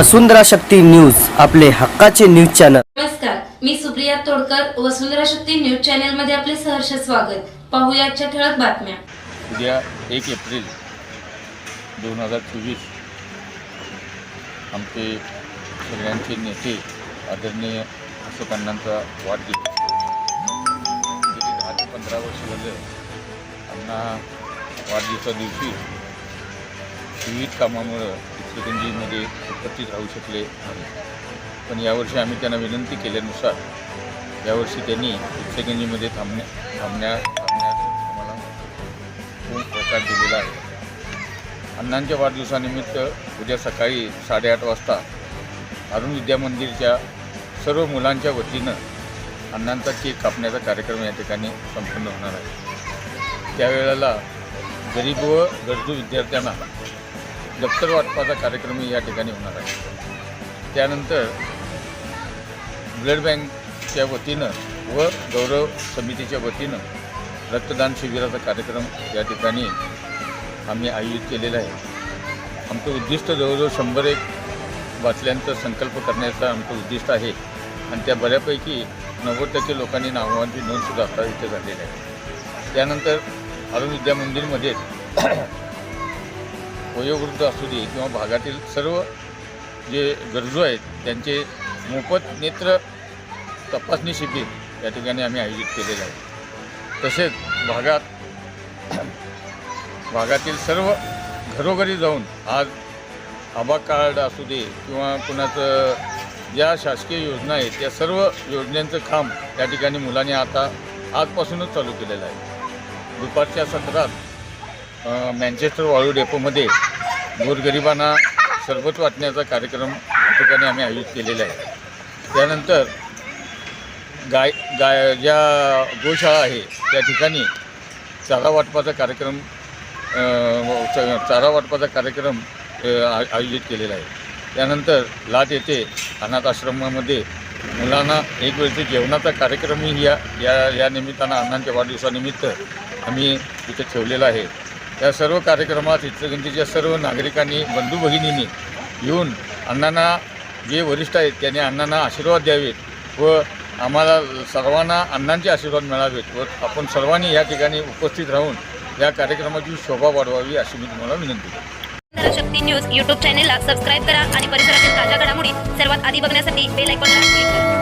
वसुंधरा Shakti news आपले हक्काचे news channel. नमस्कार मी सुप्रिया तोडकर वसुंधरा शक्ती न्यूज चॅनलमध्ये आपले सहर्ष स्वागत. पाहूया आजच्या ठळक बातम्या. उद्या एक एप्रिल दोन हजार चोवीस आमचे सगळ्यांचे नेते आदरणीय अशोक अण्णांचा वाढदिवस. गेली दहा ते पंधरा वर्ष झालं अण्णा वाढदिवसा दिवशी विविध कामामुळं इचलकरंजीमध्ये उपस्थित राहू शकले नाही पण यावर्षी आम्ही त्यांना विनंती केल्यानुसार यावर्षी त्यांनी इचलकरंजीमध्ये थांबण्या थांबण्या थांबण्यास आम्हाला खूप प्रकार दिलेला आहे. अण्णांच्या वाढदिवसानिमित्त उद्या सकाळी साडेआठ वाजता अरुण विद्या मंदिरच्या सर्व मुलांच्या वतीनं अण्णांचा केक कापण्याचा कार्यक्रम या ठिकाणी संपन्न होणार आहे. त्यावेळेला गरीब व गरजू विद्यार्थ्यांना दप्तर वाटपाचा कार्यक्रमही या ठिकाणी होणार आहे. त्यानंतर ब्लड बँकच्या वतीनं व गौरव समितीच्या वतीनं रक्तदान शिबिराचा कार्यक्रम या ठिकाणी आम्ही आयोजित केलेला आहे. आमचं उद्दिष्ट जवळजवळ शंभर एक वाचल्यांचा संकल्प करण्याचं आमचं उद्दिष्ट आहे आणि त्या बऱ्यापैकी नव्वद टक्के लोकांनी नावांची नोंदसुद्धा आता इथे झालेली आहे. त्यानंतर अरुण विद्या मंदिरमध्ये वयोवृद्ध असू दे किंवा भागातील सर्व जे गरजू आहेत त्यांचे मोफत नेत्र तपासणी शिबिर या ठिकाणी आम्ही आयोजित केलेलं आहे. तसेच भागात भागातील सर्व घरोघरी जाऊन आज आबा कार्ड असू दे किंवा कुणाचं ज्या शासकीय योजना आहेत त्या सर्व योजनांचं काम या ठिकाणी मुलांनी आता आजपासूनच चालू केलेलं आहे. दुपारच्या सत्रात मॅन्चेस्टर वाळू डेपोमध्ये गोरगरिबांना सरबत वाटण्याचा कार्यक्रम ठिकाणी आम्ही आयोजित केलेला आहे. त्यानंतर गाय गाय ज्या गोशाळा आहे त्या ठिकाणी चारा वाटपाचा कार्यक्रम च- चारा वाटपाचा कार्यक्रम आयोजित केलेला आहे. त्यानंतर लाट येथे अनाथ आश्रमामध्ये मुलांना एक वेळचे जेवणाचा कार्यक्रमही या या या निमित्तानं अण्णांच्या वाढदिवसानिमित्त आम्ही तिथे ठेवलेला आहे. या सर्व कार्यक्रमात इचलकरंजीच्या सर्व नागरिकांनी बंधू भगिनींनी येऊन अण्णांना जे वरिष्ठ आहेत त्यांनी अण्णांना आशीर्वाद द्यावेत व आम्हाला सर्वांना अण्णांचे आशीर्वाद मिळावेत व आपण सर्वांनी या ठिकाणी उपस्थित राहून या कार्यक्रमाची शोभा वाढवावी अशी मी तुम्हाला विनंती करतो. शक्ती न्यूज यूट्यूब चॅनेलला सबस्क्राईब करा आणि परिसरातील ताज्या घडामोडी सर्वात आधी बघण्यासाठी बेल आयकॉनला क्लिक करा.